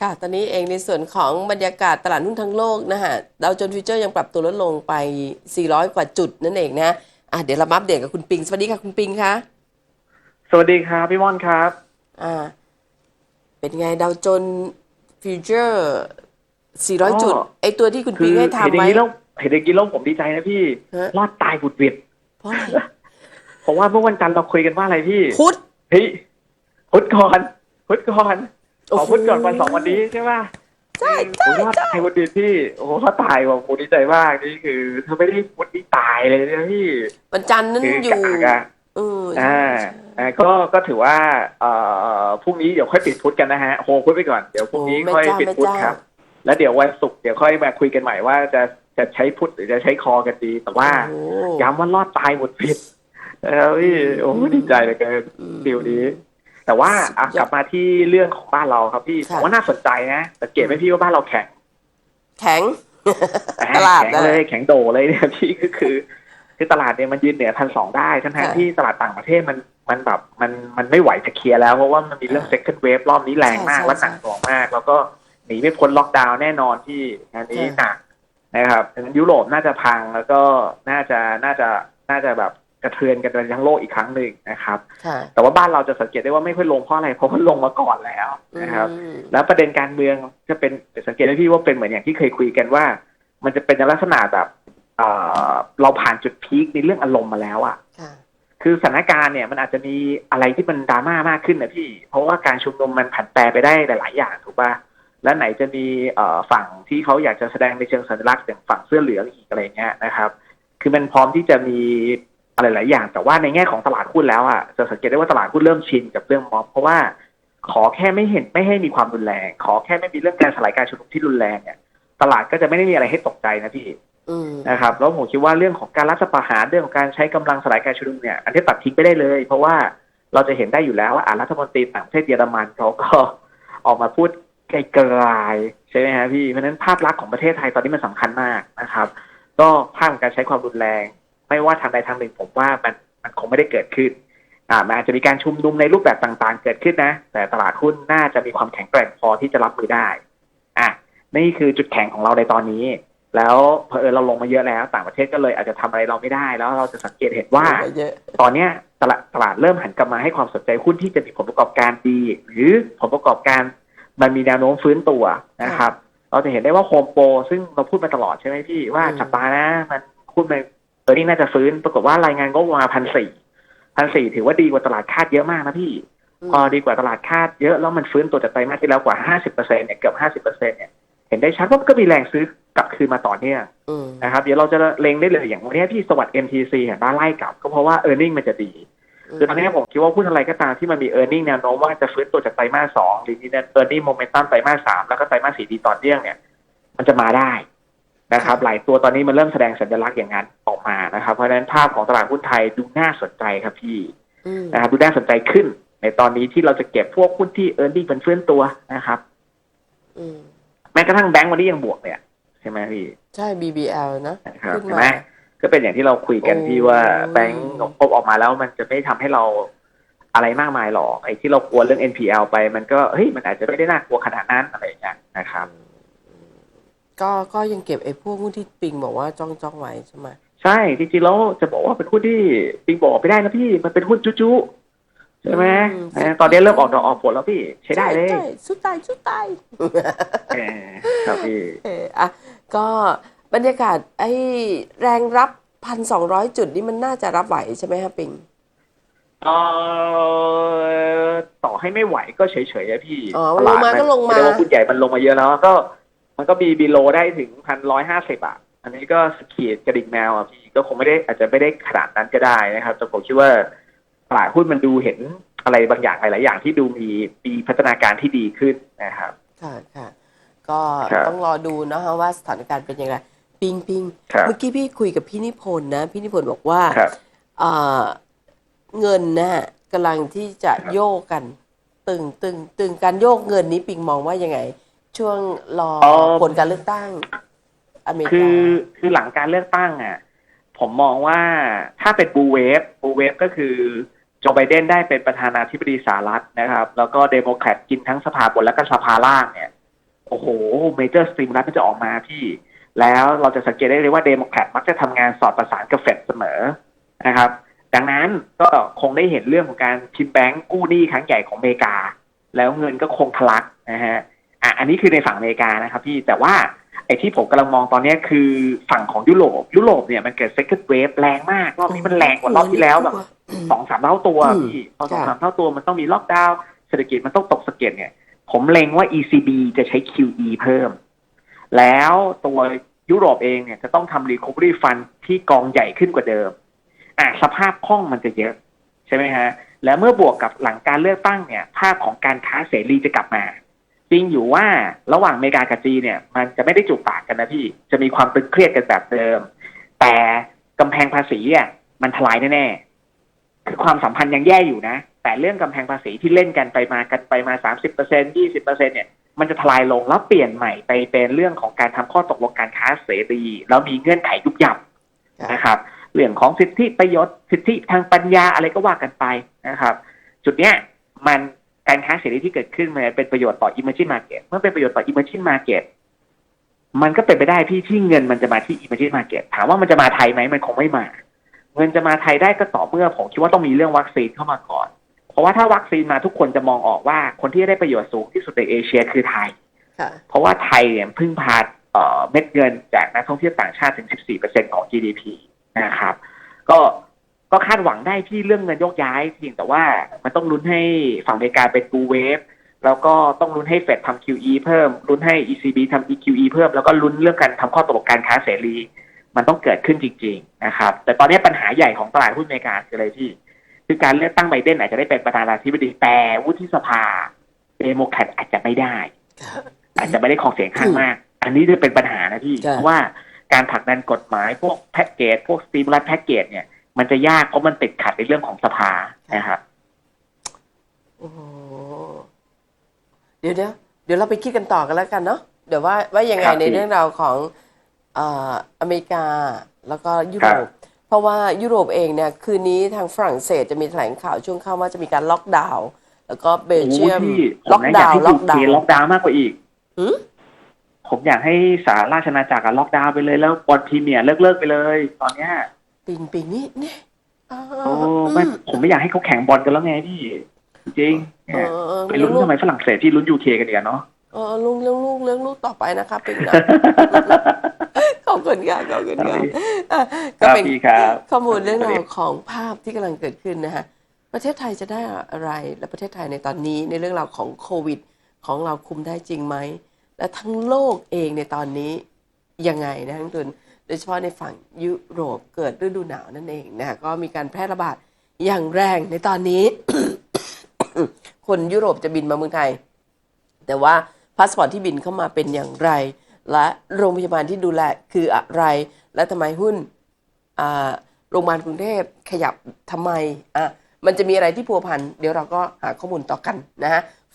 ค่ะ ตอนนี้เองในส่วนของบรรยากาศตลาดหุ้นทั้งโลกนะฮะดาวโจนส์ฟิวเจอร์ยังปรับตัวลดลงไป 400 กว่าจุดนั่นเองนะอะเดี๋ยวเรามาอัปเดตกับคุณปิง สวัสดีค่ะคุณปิงคะ สวัสดีครับพี่ม่อนครับ อ่า เป็นไงดาวโจนส์ฟิวเจอร์ 400 จุด ไอตัวที่คุณคืปิงอให้เห็นทำอย่างไว้นี้แล้วเห็นอย่างนี้แล้วผมดีใจนะพี่ฮะรอดตายบุดหวิดเพราะอะไรเพราะว่าเมื่อวันจันทร์เราคุยกันว่าอะไรพี่ พุธเฮ้ยพุธก่อนพุธก่อนโอ้ ขโหอพุธก่อนวันสองวันนี้ใช่ป่ะใช่ใช่ผมรอดตายบุดหวิดพี่โอ้โหเขาตายว่ะผมดีใจมากนี่คือถ้าไม่ได้พุธนี่ตายเลยนะพี่วันจันทร์นั้นคืออยู่กากอะเอออ่าอ่าก็ก็ถือว่าเอ่อพรุ่งนี้เดี๋ยวค่อยปิดพุธกันนะฮะโฮพุธไปก่อนเดี๋ยวพรุ่งนี้โอ้ค่อยแม่เจ้าปิดพุธแม่เจ้าครับ แล้วเดี๋ยววันศุกร์เดี๋ยวค่อยมาคุยกันใหม่ว่าจะจะใช้พุธหรือจะใช้คอกันดีแต่ว่าโอ้ย้ำว่ารอดตายหมดผิดเออพี่โอ้ดีใจเหลยเกินอืมดีลนี้ แต่ว่าอะสุดยอดกลับมาที่เรื่องของบ้านเราครับพี่ผค่ะ มว่าน่าสนใจนะสังเกตไหมพี่ว่าบ้านเราแข็งแข็งแข็ง ตลาดแข็งนะ เลยแข็งโดเลยเนี่ยพี่ก็คือ คือตลาดเนี่ยมันยืนเหนือพันสองได้ทั้งทค่ะ ที่ตลาดต่างประเทศมันมันแบบมันมันไม่ไหวจะเคลียร์แล้ว เพราะว่ามันมีเรื่อง second wave รอบนี้แรงมากใช่และหนักใช่หน่วงมาก แล้วก็หนีไม่พ้นล็อกดาวน์แน่นอนที่อันนี้หนักนะครับดังนั้นยุโรปน่าจะพังแล้วก็น่าจะน่าจะน่าจะแบบ กระเทือนกันไปทั้งโลกอีกครั้งหนึ่งนะครับค่ะแต่ว่าบ้านเราจะสังเกตได้ว่าไม่ค่อยลงเพราะอะไรเพราะมันลงมาก่อนแล้วนะครับอืมแล้วประเด็นการเมืองจะเป็นสังเกตได้พี่ว่าเป็นเหมือนอย่างที่เคยคุยกันว่า มันจะเป็นในลักษณะแบบเอ่อเราผ่านจุดพีคในเรื่องอารมณ์มาแล้วอะค่ะ คือสถานการณ์เนี่ยมันอาจจะมีอะไรที่มันดราม่ามากขึ้นนะพี่ เพราะว่าการชุมนุมมันผันแปรไปได้หลาย ๆ อย่างถูกป่ะ แล้วไหนจะมีเอ่อฝั่งที่เขาอยากจะแสดงในเชิงสัญลักษณ์อย่างฝั่งเสื้อเหลืองอีกอะไรเงี้ยนะครับ คือมันพร้อมที่จะมี อะไรหลายอย่าง แต่ว่าในแง่ของตลาดหุ้นแล้วอะจะสังเกตได้ว่าตลาดหุ้นเริ่มชินกับเรื่องม็อบเพราะว่าขอแค่ไม่เห็นไม่ให้มีความรุนแรง ขอแค่ไม่มีเรื่องการสลายการชุมนุมที่รุนแรงเนี่ยตลาดก็จะไม่ได้มีอะไรให้ตกใจนะพี่อืมนะครับแล้วผมคิดว่าเรื่องของการรัฐประหารเรื่องของการใช้กำลังสลายการชุมนุมเนี่ย อันนี้ตัดทิ้งไปได้เลย เพราะว่าเราจะเห็นได้อยู่แล้วว่าอ่ารัฐมนตรีต่างประเทศเยอรมันเขาก็ออกมาพูดไกลๆใช่ไหมฮะพี่เพราะฉะนั้นภาพลักษณ์ของประเทศไทยตอนนี้มันสำคัญมากนะครับ ก็ภาพของการใช้ความรุนแรง ไม่ว่าทางใดทางหนึ่ง ผมว่ามันมันคงไม่ได้เกิดขึ้นอ่ามันอาจจะมีการชุมนุมในรูปแบบต่างๆ เกิดขึ้นนะ แต่ตลาดหุ้นน่าจะมีความแข็งแกร่งพอที่จะรับมือได้อะนี่คือจุดแข็งของเราในตอนนี้ แล้วเผอิญเราลงมาเยอะแล้ว ต่างประเทศก็เลยอาจจะทำอะไรเราไม่ได้ แล้วเราจะสังเกตเห็นว่าเยอะตอนเนี้ยตลาดตลาดเริ่มหันกลับมาให้ความสนใจหุ้นที่จะมีผลประกอบการดี หรือผลประกอบการมันมีแนวโน้มฟื้นตัวนะครับ เราจะเห็นได้ว่าโฮมโปรซึ่งเราพูดมาตลอดใช่ไหมพี่ว่าอืมจับตานะ มันหุ้นมันเออนี่น่าจะฟื้นปรากฏว่ารายงานก็มาพันสี่พันสี่ถือว่าดีกว่าตลาดคาดเยอะมากนะพี่ พอดีกว่าตลาดคาดเยอะแล้วมันฟื้นตัวจากไตรมาสที่แล้วกว่าห้าสิบเปอร์เซ็นเนี่ยเกือบห้าสิบเปอร์เซ็นเนี่ยเห็นได้ชัดว่าก็มีแรงซื้อกลับคืนมาต่อเนื่องอืมนะครับ เดี๋ยวเราจะเล็งได้เลยอย่างวันนี้พี่สวัสด์ MTC เห็นบ้านไล่กลับ ก็เพราะว่า e a r n i n g มันจะดีคือตอนนี้ผมคิดว่าหุ้นอะไรก็ตามที่มันมี e a r n i n g แนวโน้มว่าจะฟื้นตัวจากไตรมาสสองหรือมี e a r n i n g momentum ไตรมาสสามแล้วก็ไตรมาสสี่ดีต่อเนื่องเนี่ย มันจะมาได้ นะครับหลายตัวตอนนี้มันเริ่มแสดงสัญลักษณ์อย่างนั้นออกมานะครับ เพราะฉะนั้นภาพของตลาดหุ้นไทยดูน่าสนใจครับพี่อืมนะครับดูน่าสนใจขึ้น ในตอนนี้ที่เราจะเก็บพวกหุ้นที่ e a r n i n g เป็นฟื้นตัวนะครับอืมแม้กระทั่งแบงก์วันนี้ยังบวกเนี่ยใช่ไหมพี่ ใช่ BBL นะนะครับขึ้นเห็นมาไหมก็เป็นอย่างที่เราคุยกันโอ้ที่ว่าแบงก์งบพบออกมาแล้วมันจะไม่ทำให้เราอะไรมากมายหรอกไอ้ที่เรากลัวเรื่อง NPL ไป มันก็เฮ้ยมันอาจจะไม่ได้น่ากลัวขนาดนั้นอะไรอย่างเงี้ยนะครับ ก็ก็ยังเก็บไอ้พวกหุ้นที่ปิงบอกว่าจ้องจ้องไว้ใช่ไหมใช่จริงๆแล้วจะบอกว่าเป็นหุ้นที่ปิงบอกไม่ได้นะพี่มันเป็นหุ้นจุ๊ๆใช่ไหมเออตอนนี้เริ่มออกดอกออกผลแล้วพี่ใช้ได้เลยใช่สุดตายสุดตายเออครับพี่เอออะก็บรรยากาศไอ้แรงรับพันสองร้อยจุดนี่มันน่าจะรับไหวใช่ไหมครับปิงเออต่อให้ไม่ไหวก็เฉยๆอะพี่อ๋อลงมาก็ลงมาไได้ว่าหุ้นใหญ่มันลงมาเยอะแล้วก็ มันก็มีบีโลได้ถึงพันร้อยห้าสิบอะ อันนี้ก็สกีดกระดิ่งแมวอะพี่ก็คงไม่ได้อาจจะไม่ได้ขนาดนั้นก็ได้นะครับ แต่ผมคิดว่าตลาดหุ้นมันดูเห็นอะไรบางอย่างหลาย ๆ อย่างที่ดูมีมีพัฒนาการที่ดีขึ้นนะครับ ค่ะค่ะ ก็ครับต้องรอดูนะฮะว่าสถานการณ์เป็นยังไงปิงปิงครับเมื่อกี้พี่คุยกับพี่นิพนธ์นะ พี่นิพนธ์บอกว่าครับเอ่อเงินนะฮะกำลังที่จะครับโยกกัน ตึงตึงตึงการโยกเงินนี้ปิงมองว่ายังไง ช่วงรอผลการเลือกตั้ง อเมริคืกาอคือหลังการเลือกตั้งอะ ผมมองว่าถ้าเป็นบูเวฟบูเวฟก็คือโจไบเดนได้เป็นประธานาธิบดีสหรัฐนะครับ แล้วก็เดโมแครตกินทั้งสภาบนและก็สภาล่างเนี่ย โอ้โหเมเจอร์สตรีมรัฐมันจะออกมาพี่ แล้วเราจะสังเกตได้เลยว่าเดโมแครตมักจะทำงานสอดประสานกับเฟดเสมอนะครับ ดังนั้นก็คงได้เห็นเรื่องของการพิมพ์แบงก์กู้หนี้ครั้งใหญ่ของอเมริกา แล้วเงินก็คงทะลักนะฮะ อะอันนี้คือในฝั่งอเมริกานะครับพี่แต่ว่าไอ้ที่ผมกำลังมองตอนเนี้ยคือฝั่งของยุโรปยุโรปเนี่ยมันเกิด second wave แรงมากรอบนี้มันแรงกว่ารอบที่แล้วแบบสองสามเท่าตัวอืมพี่พอสองค่ะสามเท่าตัวมันต้องมีล็อกดาวน์เศรษฐกิจมันต้องตกสะเก็ดเนี่ย ผมเล็งว่า ECB จะใช้ QE เพิ่ม แล้วตัวยุโรปเองเนี่ยจะต้องทำ Recovery Fund ที่กองใหญ่ขึ้นกว่าเดิม อะสภาพคล่องมันจะเยอะ ใช่ไหมฮะ แล้วเมื่อบวกกับหลังการเลือกตั้งเนี่ย ภาพของการค้าเสรีจะกลับมา จริงอยู่ว่าระหว่างอเมริกากับจีนเนี่ย มันจะไม่ได้จูบปากกันนะพี่ จะมีความตึงเครียดกันแบบเดิม แต่กำแพงภาษีอะมันทลายแน่ๆคือความสัมพันธ์ยังแย่อยู่นะ แต่เรื่องกำแพงภาษีที่เล่นกันไปมากันไปมาสามสิบเปอร์เซ็นยี่สิบเปอร์เซ็นเนี่ยมันจะทลายลงแล้วเปลี่ยนใหม่ไปเป็นเรื่องของการทำข้อตกลงการค้าเสรีแล้วมีเงื่อนไขยุบยับนะครับเรื่องของสิทธิประโยชน์สิทธิทางปัญญาอะไรก็ว่ากันไปนะครับ จุดเนี้ยมัน การค้าเสรีที่เกิดขึ้นมันเป็นประโยชน์ต่อ emerging market เมื่อเป็นประโยชน์ต่อ emerging market มันก็เป็นไปได้พี่ที่เงินมันจะมาที่ emerging market ถามว่ามันจะมาไทยไหมมันคงไม่มา เงินจะมาไทยได้ก็ต่อเมื่อผมคิดว่าต้องมีเรื่องวัคซีนเข้ามาก่อน เพราะว่าถ้าวัคซีนมาทุกคนจะมองออกว่าคนที่ได้ประโยชน์สูงที่สุดในเอเชียคือไทยค่ะเพราะว่าไทยเนี่ยพึ่งพาเอ่อเม็ดเงินจากนักท่องเที่ยวต่างชาติถึง 14%ของ GDP นะครับ ก็คาดหวังได้ที่เรื่องเงินโยกย้ายเพียงแต่ว่ามันต้องลุ้นให้ฝั่งอเมริกาเป็นกูเวฟแล้วก็ต้องลุ้นให้เฟดทำ QE เพิ่มลุ้นให้ ECB ทำ EQE เพิ่มแล้วก็ลุ้นเรื่องการทำข้อตกลงการค้าเสรี มันต้องเกิดขึ้นจริง ๆ นะครับ แต่ตอนนี้ปัญหาใหญ่ของตลาดหุ้นอเมริกาคืออะไรที่ คือการเลือกตั้งไบเดนอาจจะได้เป็นประธานาธิบดีแต่วุฒิสภาเดโมแครตอาจจะไม่ได้ อาจจะไม่ได้ของเสียงข้างมาก อันนี้จะเป็นปัญหานะพี่เพราะว่าการผลักดันกฎหมายพวกแพ็กเกจพวกสตีมูลัสแพ็กเกจเนี่ย มันจะยากเพราะมันติดขัดในเรื่องของสภานะครับโอ้โหเดี๋ยวเดี๋ยวเดี๋ยวเราไปคิดกันต่อกันแล้วกันเนาะเดี๋ยวว่าว่ายังไงครับในพี่เรื่องราวของเอ่ออเมริกาแล้วก็ยุโรครัปบเพราะว่ายุโรปเองเนี่ยคืนนี้ทางฝรั่งเศสจะมีแถลงข่าวช่วงเข้าว่าจะมีการล็อกดาวน์แล้วก็เบลเยียมโอ้พี่ผล็อมกนะอยาดากวน์ให้ล็ยูอกเคดาวน์ล็อกดาวน์มากกว่าอีกหืมผมอยากให้สหราชอาณาจักรอะล็อกดาวน์ไปเลยแล้วบอลพรีเมียร์เลิกเลิกๆไปเลย ตอนเนี้ย ปิงปิงนี่นี่อ่าโอ้ไม่ผมไม่อยากให้เขาแข่งบอลกันแล้วไงพี่ จริงๆเอเนี่ยอเออ ไปลุ้นทำไมฝรั่งเศสที่ลุ้นยูเคกันเดียวเนาะ เออลุงเลี้ยงลูกเลี้ยงลูกต่อไปนะครับปิงนะ ขอบคุณค่ะขอบคุณค่ะอะคก็รับเป็นพี่ครับข้อมูลเรื่องราวของภาพที่กำลังเกิดขึ้นนะฮะประเทศไทยจะได้อะไรและประเทศไทยในตอนนี้ในเรื่องราวของโควิด ของเราคุมได้จริงไหม และทั้งโลกเองในตอนนี้ยังไงนะทั้งตุน โดยเฉพาะในฝั่งยุโรปเกิดฤดูหนาวนั่นเองนะก็มีการแพร่ระบาดอย่างแรงในตอนนี้ คนยุโรปจะบินมาเมืองไทย แต่ว่าพาสปอร์ตที่บินเข้ามาเป็นอย่างไร และโรงพยาบาลที่ดูแลคืออะไร และทำไมหุ้นโรงพยาบาลกรุงเทพขยับทำไมอะมันจะมีอะไรที่พัวพันเดี๋ยวเราก็หาข้อมูลต่อกันนะฮะ